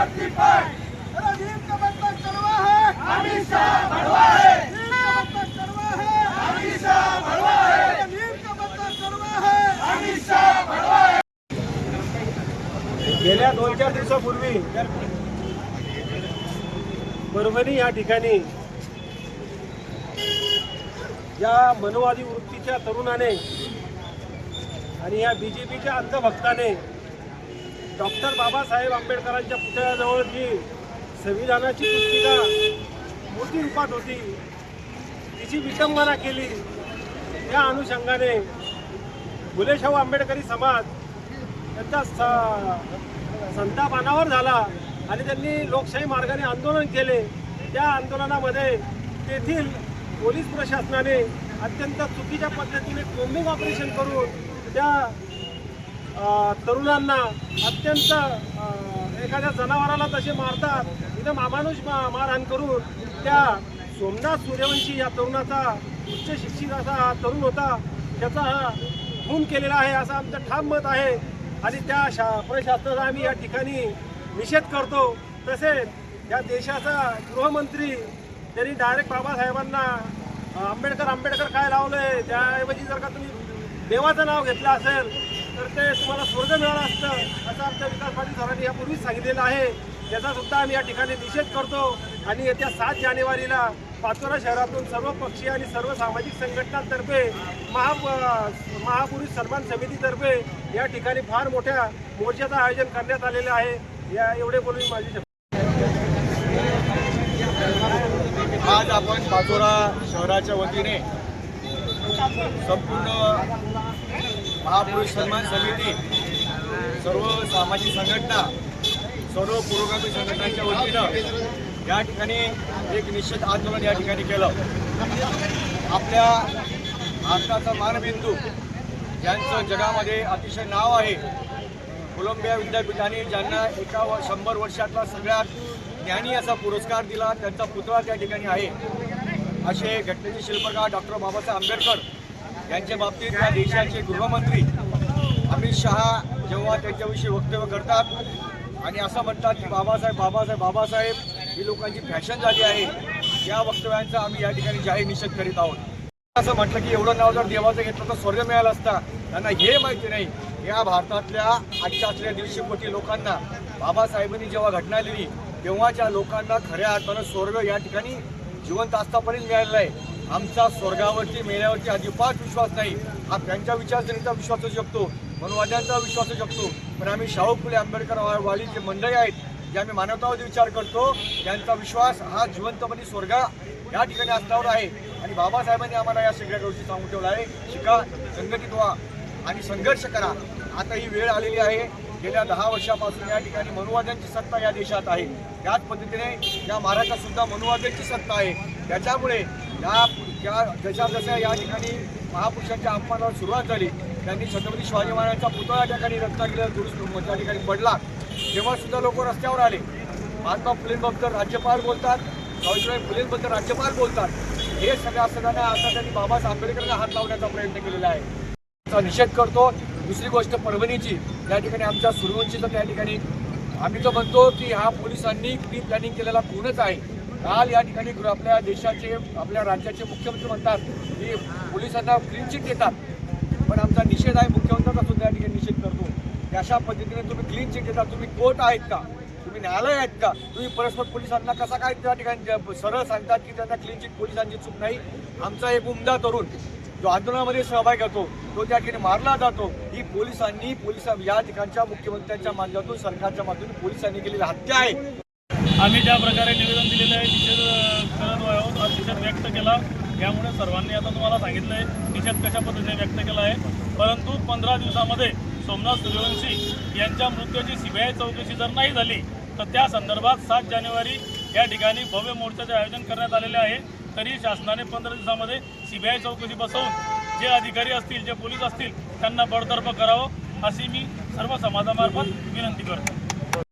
नीम का मतलब कड़वा है नीम का मतलब कड़वा है नीम का मतलब कड़वा है गेल्या दोन चार दिवसापूर्वी परभणी या ठिकाणी या मनोवादी वृत्तीच्या तरुणाने आणि या बी जे पीच्या अंधभक्ताने डॉक्टर बाबासाहेब आंबेडकरांच्या पुतळ्याजवळ जी संविधानाची पुस्तिका मूर्ती रूपात होती तिची विटंबना केली त्या अनुषंगाने फुलेशाहू आंबेडकरी समाज त्यांचा स- संताप अनावर झाला आणि त्यांनी लोकशाही मार्गाने आंदोलन केले. त्या आंदोलनामध्ये तेथील पोलीस प्रशासनाने अत्यंत चुकीच्या पद्धतीने कोम्बिंग ऑपरेशन करून त्या तरुणांना अत्यंत एखाद्या जनावराला तसे मारतात इथं मामानुष मा मारहाण करून त्या सोमनाथ सूर्यवंशी या तरुणाचा उच्च शिक्षित असा हा तरुण होता त्याचा हा खून केलेला आहे असं आमचं ठाम मत आहे. आणि त्या शा प्रशासनाचा आम्ही या ठिकाणी निषेध करतो. तसेच या देशाचा गृहमंत्री त्यांनी डायरेक्ट बाबासाहेबांना आंबेडकर आंबेडकर काय लावलंय त्याऐवजी जर का तुम्ही देवाचं नाव घेतलं असेल तर ते तुम्हाला स्वर्ग मिळालं असतं असं आमच्या विकास पाटील सरांनी यापूर्वीच सांगितलेलं आहे. याचा सुद्धा आम्ही या ठिकाणी निषेध करतो. आणि येत्या सात जानेवारीला पाचोरा शहरातून सर्व पक्षीय आणि सर्व सामाजिक संघटनांतर्फे महा महापुरुष सन्मान समितीतर्फे या ठिकाणी फार मोठ्या मोर्चाचं आयोजन करण्यात आलेलं आहे. या एवढे बोलून माझी आज आपण पाचोरा शहराच्या वतीने संपूर्ण महापुरुष सन्मान समिती सर्व सामाजिक संघटना सर्व पुरोगामी संघटनांच्या वतीनं या ठिकाणी एक निश्चित आंदोलन या ठिकाणी केलं. आपल्या भारताचा मानबिंदू ज्यांचं जगामध्ये अतिशय नाव आहे. कोलंबिया विद्यापीठाने ज्यांना एका व शंभर वर्षातला सगळ्यात ज्ञानी असा पुरस्कार दिला त्यांचा पुतळा त्या ठिकाणी आहे. असे घटनेचे शिल्पकार डॉक्टर बाबासाहेब आंबेडकर यांच्या बाबतीत या देशाचे गृहमंत्री अमित शहा जेव्हा त्यांच्याविषयी वक्तव्य करतात आणि असं म्हणतात की बाबासाहेब बाबासाहेब बाबासाहेब ही लोकांची फॅशन झाली आहे या वक्तव्यांचा आम्ही या ठिकाणी जाहीर निषेध करीत आहोत. असं म्हटलं की एवढं नाव जर देवाचं घेतलं तर स्वर्ग मिळालं असता. त्यांना हे माहिती नाही. या भारतातल्या आजच्या असलेल्या दीडशे कोटी लोकांना बाबासाहेबांनी जेव्हा घटना लिहिली तेव्हाच्या लोकांना खऱ्या अर्थानं स्वर्ग या ठिकाणी जिवंत आस्थापर्यंत मिळालेलं आहे. आमचा स्वर्गावरती मेल्यावरती अजिबात विश्वास नाही. हा त्यांच्या विचारसरणीचा विश्वास असू शकतो मनोवाद्यांचा विश्वास असू शकतो पण आम्ही शाहू फुले आंबेडकर वाली जे मंडळी आहेत जे आम्ही मानवतावादी विचार करतो त्यांचा विश्वास हा जिवंतपणे स्वर्ग या ठिकाणी असल्यावर आहे. आणि बाबासाहेबांनी आम्हाला या सगळ्या गोष्टी सांगून ठेवलं आहे. शिका संघटित व्हा आणि संघर्ष करा. आता ही वेळ आलेली आहे. गेल्या दहा वर्षापासून या ठिकाणी मनुवाद्यांची सत्ता या देशात आहे. त्याच पद्धतीने या महाराष्ट्रात सुद्धा मनुवाद्यांची सत्ता आहे. त्याच्यामुळे या या जशा जशा या ठिकाणी महापुरुषांच्या अपमानाला सुरुवात झाली. त्यांनी छत्रपती शिवाजी महाराजांचा पुतळा त्या ठिकाणी रत्नागिरीला दुरुस्त त्या ठिकाणी पडला. तेव्हासुद्धा लोक रस्त्यावर आले. महात्मा फुलेंबद्दल राज्यपाल बोलतात सावित्रीबाई फुलेंबद्दल राज्यपाल बोलतात. हे सगळ्या असताना आता त्यांनी बाबासाहेब आंबेडकरांना हात लावण्याचा प्रयत्न केलेला आहे. चा निषेध करतो. दुसरी गोष्ट परभणीची. त्या ठिकाणी आमच्या सुरवंशीचा त्या ठिकाणी आम्ही तर म्हणतो की हा पोलिसांनी प्री प्लॅनिंग केलेला कोणच आहे. काल या ठिकाणी आपल्या देशाचे आपल्या राज्याचे मुख्यमंत्री म्हणतात की पोलिसांना क्लीन चिट देतात. पण आमचा निषेध आहे मुख्यमंत्र्यांचा सुद्धा या ठिकाणी निषेध करतो. अशा पद्धतीने तुम्ही क्लीन चिट देता तुम्ही कोर्ट आहेत का? तुम्ही न्यायालय आहेत का? तुम्ही परस्पर पोलिसांना कसा काय त्या ठिकाणी सरळ सांगतात की त्यांना क्लीन चिट पोलिसांची चूक नाही? आमचा एक उमदा तरुण जो आंदोलनामध्ये सहभाग घेतो तो त्या ठिकाणी मारला जातो. ही पोलिसांनी पोलिसां या ठिकाणच्या मुख्यमंत्र्यांच्या माध्यमातून सरकारच्या माध्यमातून पोलिसांनी केलेली हत्या आहे. आम्ही ज्या प्रकारे निवेदन दिलेलं आहे निषेध करत आहोत हा निषेध व्यक्त केला. यामुळे सर्वांनी आता तुम्हाला सांगितलं आहे निषेध कशा पद्धतीने व्यक्त केला आहे. परंतु पंधरा दिवसामध्ये सोमनाथ सूर्यवंशी यांच्या मृत्यूची सीबीआय चौकशी जर नाही झाली तर त्या संदर्भात सात जानेवारी या ठिकाणी भव्य मोर्चाचे आयोजन करण्यात आलेले आहे. तरी शासनाने पंधरा दिवसामध्ये सीबीआय चौकशी बसवून जे अधिकारी असतील जे पोलीस असतील त्यांना बडतर्फ करावं अशी मी सर्व समाजामार्फत विनंती करतो.